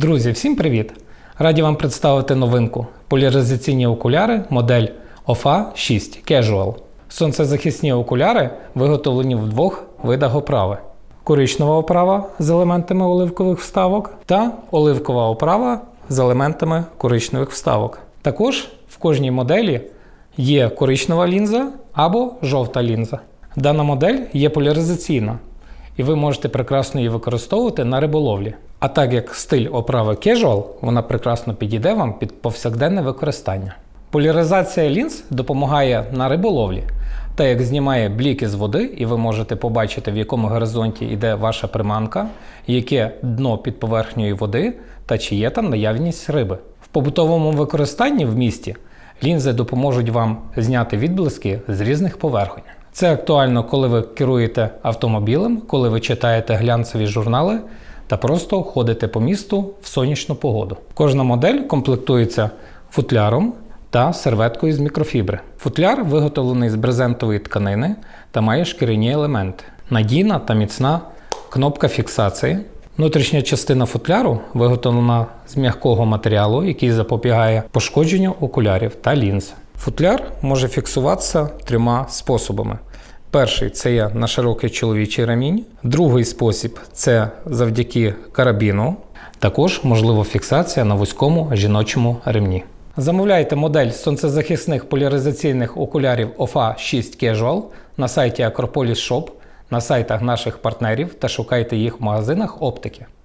Друзі, всім привіт! Раді вам представити новинку поляризаційні окуляри модель OFA 6 Casual. Сонцезахисні окуляри виготовлені в двох видах оправи: коричнева оправа з елементами оливкових вставок та оливкова оправа з елементами коричневих вставок. Також в кожній моделі є коричнева лінза або жовта лінза. Дана модель є поляризаційна, і ви можете прекрасно її використовувати на риболовлі. А так як стиль оправи casual, вона прекрасно підійде вам під повсякденне використання. Поляризація лінз допомагає на риболовлі, та як знімає бліки з води, і ви можете побачити, в якому горизонті йде ваша приманка, яке дно під поверхнею води та чи є там наявність риби. В побутовому використанні в місті лінзи допоможуть вам зняти відблиски з різних поверхонь. Це актуально, коли ви керуєте автомобілем, коли ви читаєте глянцеві журнали та просто ходите по місту в сонячну погоду. Кожна модель комплектується футляром та серветкою з мікрофібри. Футляр виготовлений з брезентової тканини та має шкіряні елементи. Надійна та міцна кнопка фіксації. Внутрішня частина футляру виготовлена з м'якого матеріалу, який запобігає пошкодженню окулярів та лінз. Футляр може фіксуватися трьома способами. Перший це є на широкий чоловічий ремінь. Другий спосіб це завдяки карабіну. Також можлива фіксація на вузькому жіночому ремні. Замовляйте модель сонцезахисних поляризаційних окулярів OFA 6 Casual на сайті Acropolis Shop, на сайтах наших партнерів та шукайте їх в магазинах оптики.